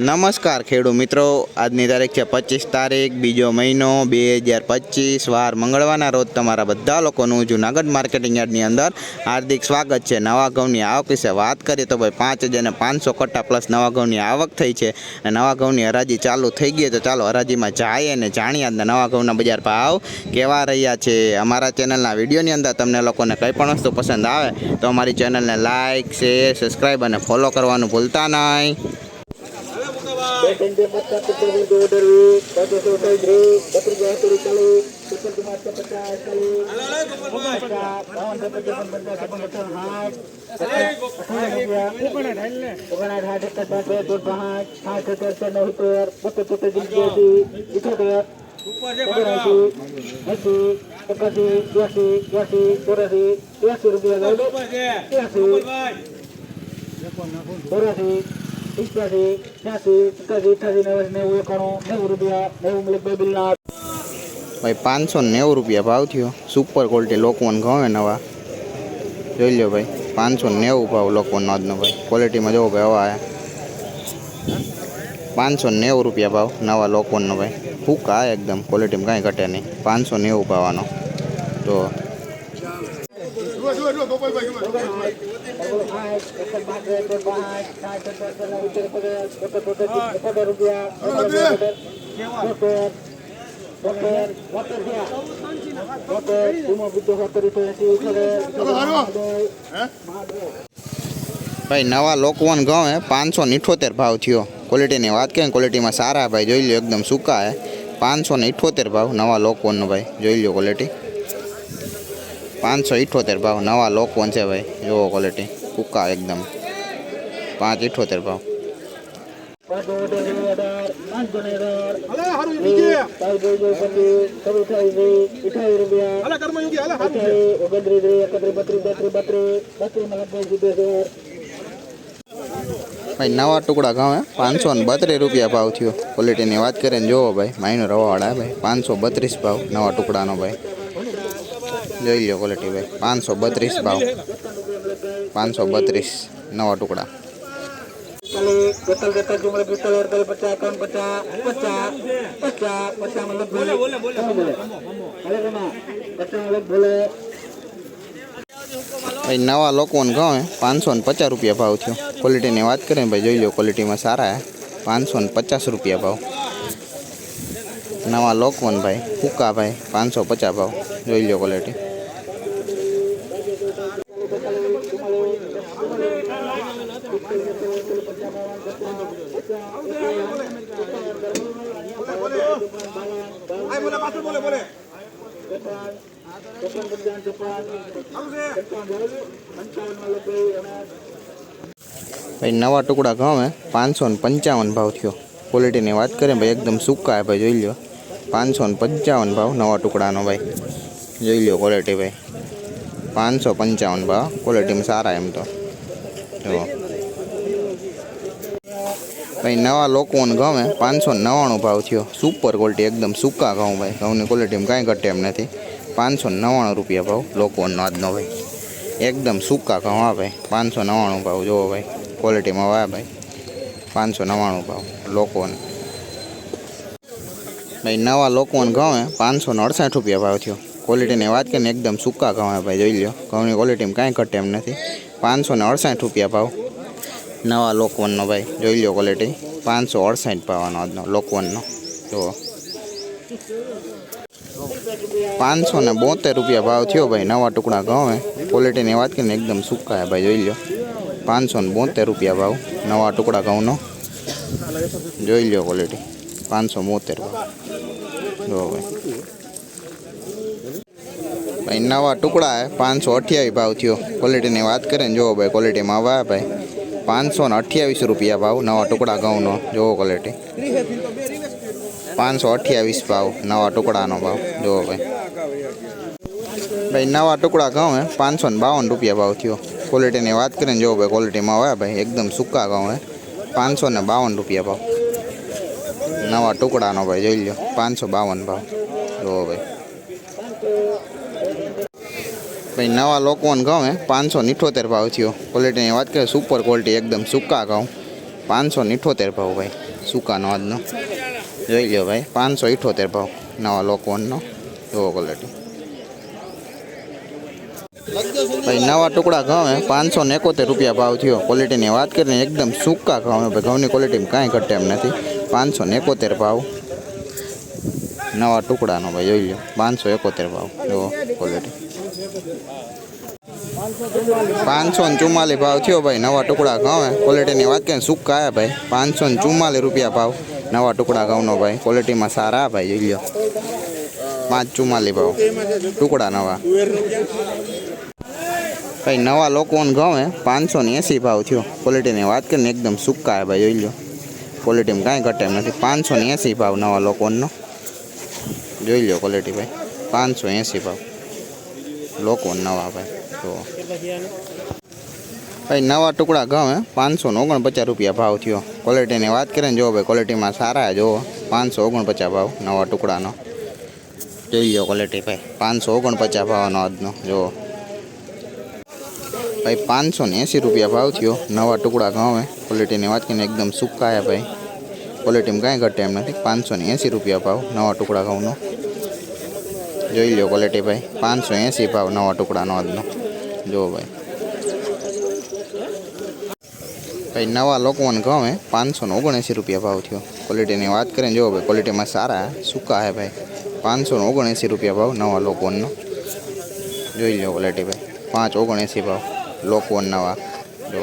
નમસ્કાર ખેડૂત મિત્રો આજની તારીખ છે પચીસ તારીખ બીજો મહિનો બે હજાર પચીસ વાર મંગળવારના રોજ તમારા બધા લોકોનું જૂનાગઢ માર્કેટિંગ યાર્ડની અંદર હાર્દિક સ્વાગત છે નવા ઘઉંની આવક વિશે વાત કરીએ તો ભાઈ પાંચ હજાર પાંચસો કટ્ટા પ્લસ નવા ઘઉંની આવક થઈ છે અને નવા ઘઉંની હરાજી ચાલુ થઈ ગઈ તો ચાલો હરાજીમાં જાય અને જાણીએ અંદર નવા ઘઉંના બજાર ભાવ કેવા રહ્યા છે અમારા ચેનલના વિડીયોની અંદર તમને લોકોને કંઈ પણ વસ્તુ પસંદ આવે તો અમારી ચેનલને લાઇક શેર સબસ્ક્રાઈબ અને ફોલો કરવાનું ભૂલતા નહીં Terima kasih. સિત્યાસી છ્યાસી સિત્યાસી અઠ્યાસી નેવું નેવું એકાણું નેવું રૂપિયા નેવું મિલિટ બે બિલના ભાઈ પાંચસો નેવું રૂપિયા ભાવ થયો સુપર ક્વોલિટી લોકવન ગમે નવા જોઈ લો ભાઈ પાંચસો નેવું ભાવ લોકવનનો આજનો ભાઈ ક્વોલિટીમાં જોવો ભાઈ હવા પાંચસો નેવું રૂપિયા ભાવ નવા લોકવનનો ભાઈ ફૂક ફૂકા એકદમ ક્વોલિટીમાં કાંઈ ઘટે નહીં પાંચસો નેવું ભાવવાનો તો भाई नवा लोकवन गाँव है पाँच सौ इठोतेर भाव थो क्वालिटी बात कहें क्वॉलिटी में सारा है भाई जो लियो एकदम सूका है पांच सौ इठोतेर भाव नवा लोकवन नो भाई जो लियो क्वालिटी पांच सौ इठोतेर भाव नवा लोकवन है भाई जो क्वॉलिटी कुका एकदम पाँच ही पाओ भाई नवा टुकड़ा गाँव है पाँच सौ बतरे रुपया भाव थो क्वालिटी बात करें जो भाई महीनों रवा वाला है भाई पाँच सौ बतरीस भाव नवा टुकड़ा ना भाई जो क्वालिटी भाई पाँच सौ बतरीस भाव पाँच सौ बत्रीस नवा टुकड़ा भाई नवा लोगों ने कहो पाँच सौ पचास रुपया भाव थो क्वॉलिटी की बात करें भाई जो लो क्वालिटी में सारा है पाँच सौ पचास रुपया भाव नवा लोग भाई हुक्का भाई पाँच सौ पचास भाव जो लो क्वालिटी બોલે બોલે ભાઈ નવા ટુકડા ગમે પાંચસો ને પંચાવન ભાવ થયો ક્વોલિટીની વાત કરીએ ભાઈ એકદમ સૂકા હે ભાઈ જોઈ લ્યો પાંચસો ને પંચાવન ભાવ નવા ટુકડાનો ભાઈ જોઈ લ્યો ક્વોલિટી ભાઈ પાંચસો પંચાવન ભાવ ક્વોલિટીમાં સારા એમ તો જુઓ ભાઈ નવા લોકોને ગમે પાંચસો નવ્વાણું ભાવ થયો સુપર ક્વોલિટી એકદમ સૂકા ઘઉં ભાઈ ઘઉંની ક્વોલિટીમાં કાંઈ ઘટે એમ નથી પાંચસો નવ્વાણું રૂપિયા ભાવ લોકોનો આજનો ભાઈ એકદમ સૂકા ઘઉં હા ભાઈ પાંચસો નવ્વાણું ભાવ જોવો ભાઈ ક્વોલિટીમાં વાહ ભાઈ પાંચસો નવ્વાણું ભાવ લોકોને ભાઈ નવા લોકોને ઘઉં પાંચસો ને અડસાઠ રૂપિયા ભાવ થયો ક્વોલિટીની વાત કરીને એકદમ સૂકા ઘઉં ભાઈ જોઈ લો ઘઉંની ક્વોલિટીમાં કાંઈ ઘટે એમ નથી પાંચસો ને અડસાઠ રૂપિયા ભાવ नवा लोकवन नो भाई જોઈ લ્યો ક્વોલિટી 568 પાવાનો આજનો લોકવનનો જો 572 રૂપિયા ભાવ થયો ભાઈ નવા ટુકડા ગાવે ક્વોલિટી ની વાત કરીએ તો एकदम સુકાય ભાઈ જોઈ લ્યો 572 રૂપિયા ભાવ નવા ટુકડા ગાવનો જોઈ લ્યો ક્વોલિટી 572 જો ભાઈ ભાઈ નવા ટુકડા છે 528 ભાવ થયો ક્વોલિટી ની વાત કરે જો ભાઈ ક્વોલિટી માંવા ભાઈ पांच सौ अठयावीस रुपया भाव नवा टुकड़ा घऊन जो क्वॉलिटी पांच सौ अठयावीस भाव नवा टुकड़ा ना भाव जो भाई भाई नवा टुकड़ा घऊ है पांच सौ बावन रुपया भाव थो क्वालिटी ने बात करें जो भाई क्वॉलिटी में आया भाई एकदम सूका घऊ है पांच सौ बावन रुपया भाव नवा टुकड़ा ना भाई जो लो पांच सौ बावन भाव जो भाई नवा लोकोन गाव है 578 भाव थियो क्वालिटी ने बात करे सुपर क्वालिटी एकदम सुक्का गाव 578 भाव भाई सुका नो आज नो જોઈ લો ભાઈ 578 ભાવ નવા લોકોન નો જો ક્વોલિટી ભાઈ નવા ટુકડા गाव है 571 રૂપિયા ભાવ થયો ક્વોલિટી ની વાત કરે एकदम સુક્કા गाव ભાઈ ગવની ક્વોલિટી માં કાઈ કટે એમ નથી 571 ભાવ નવા ટુકડા નો ભાઈ જોઈ લો 571 ભાવ જો ક્વોલિટી 544 ભાવ થયો ભાઈ નવા ટુકડા ગાવે ક્વોલિટી ની વાત કે સુકકા હે ભાઈ 544 રૂપિયા ભાવ નવા ટુકડા ગાવનો ભાઈ ક્વોલિટી માં સારા ભાઈ જોઈ લો 544 ભાવ ટુકડા નવા ભાઈ નવા લોકોન ગાવે 580 ભાવ થયો ક્વોલિટી ની વાત કરને એકદમ સુકકા હે ભાઈ જોઈ લો ક્વોલિટી માં કાઈ ઘટ એમ નથી 580 ભાવ નવા લોકોન નો જોઈ લો ક્વોલિટી ભાઈ 580 ભાવ લોકો નવા આવે તો ભાઈ નવા ટુકડા ઘાવે 549 રૂપિયા ભાવ થયો ક્વોલિટી ની વાત કરે જો ભાઈ ક્વોલિટી માં સારા જો 549 ભાવ નવા ટુકડા નો જોઈ જો ક્વોલિટી પે 549 ભાવનો આજનો જો ભાઈ 580 રૂપિયા ભાવ થયો નવા ટુકડા ઘાવે ક્વોલિટી ની વાત કરી ને એકદમ સુકાયા ભાઈ ક્વોલિટી માં ગાય ઘટ એમ નથી 580 રૂપિયા ભાવ નવા ટુકડા ઘાવનો જોઈ લો ક્વોલિટી ભાઈ 580 ભાવ નવો ટુકડાનો આજનો જો ભાઈ ભાઈ નવા લોકોન ગાવ હે 579 રૂપિયા ભાવ થયો ક્વોલિટી ની વાત કરે જો ભાઈ ક્વોલિટી માં સારા સુકા હે ભાઈ 579 રૂપિયા ભાવ નવા લોકોનનો જોઈ લો ક્વોલિટી ભાઈ 579 ભાવ લોકોન નવા જો